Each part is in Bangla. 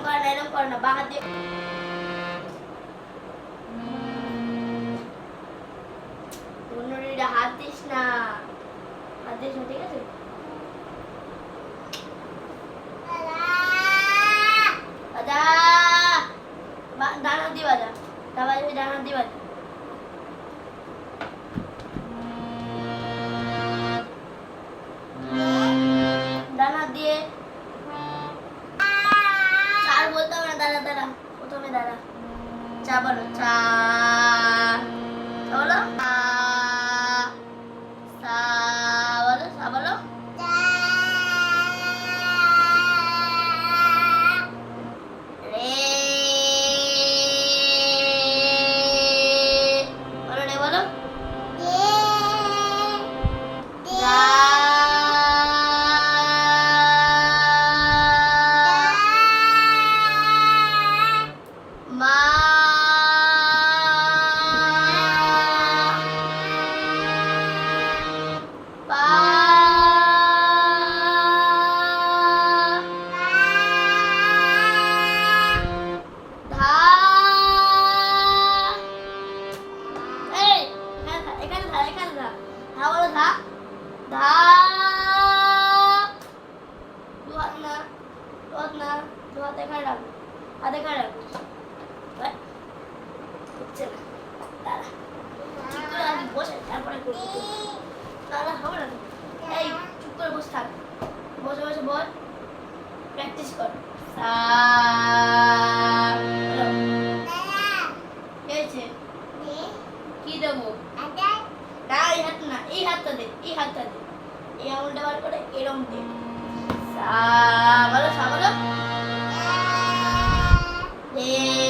Alam ko na, alam ko na. Bakit di... দাদা চা বলো। চা বলো। lomba হচ্ছে না দাদা ঠিক করে আগে বসে। তারপরে করব দাদা হবে না এই, চুপ করে বসে থাক। বসে বসে বল। প্র্যাকটিস কর। সা কি দেবো? না এই হাত না, এই হাতটা দে, এই হাতটা দে। এই আঙুলটা বার করে এরম দে। সা বলো সা বলো Yeah.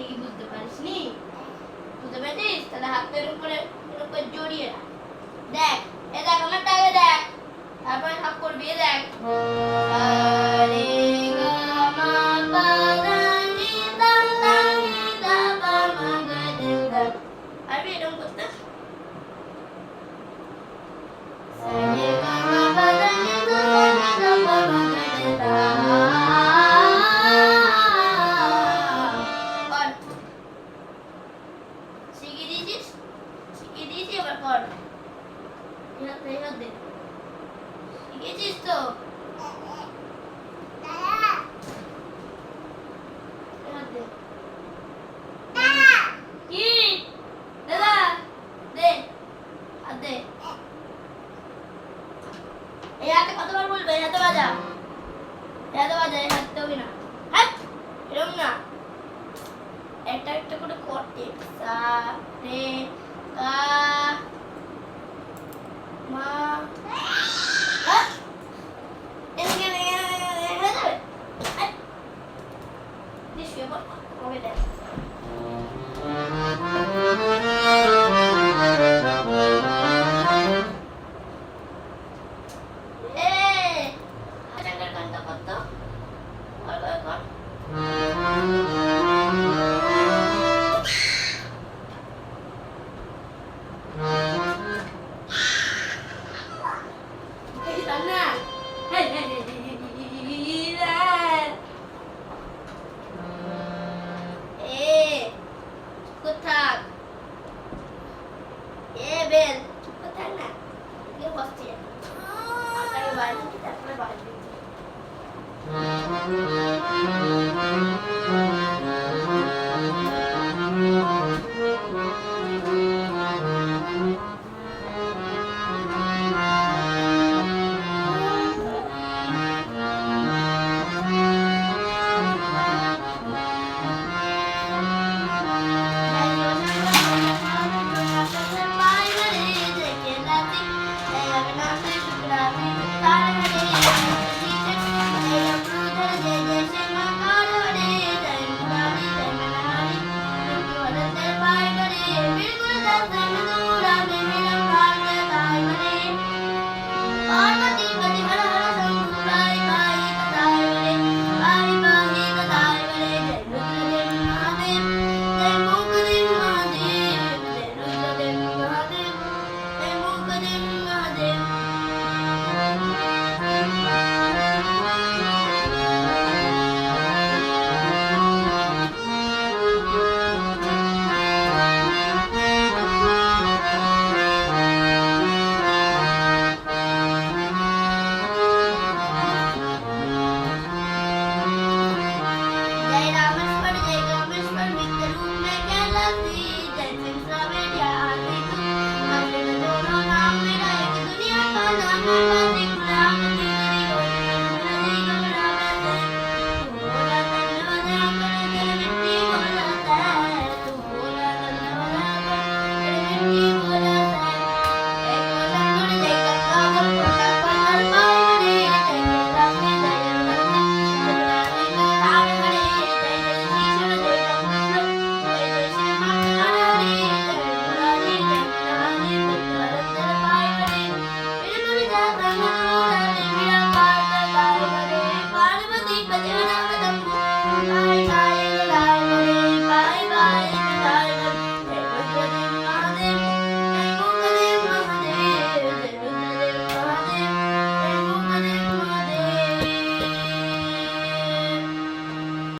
থেকে বুঝতে পারিস নি বুঝতে পেরেছিস? তাহলে হাতের উপরে, উপর জড়িয়ে রাখ। দেখ, এ দেখ, আমার টাকা দেখ। তারপরে সাপ করবি দেখ। আরে తీసేయబడుకోవాలి ఇలా చేయొద్దు ఇకే చేస్తావు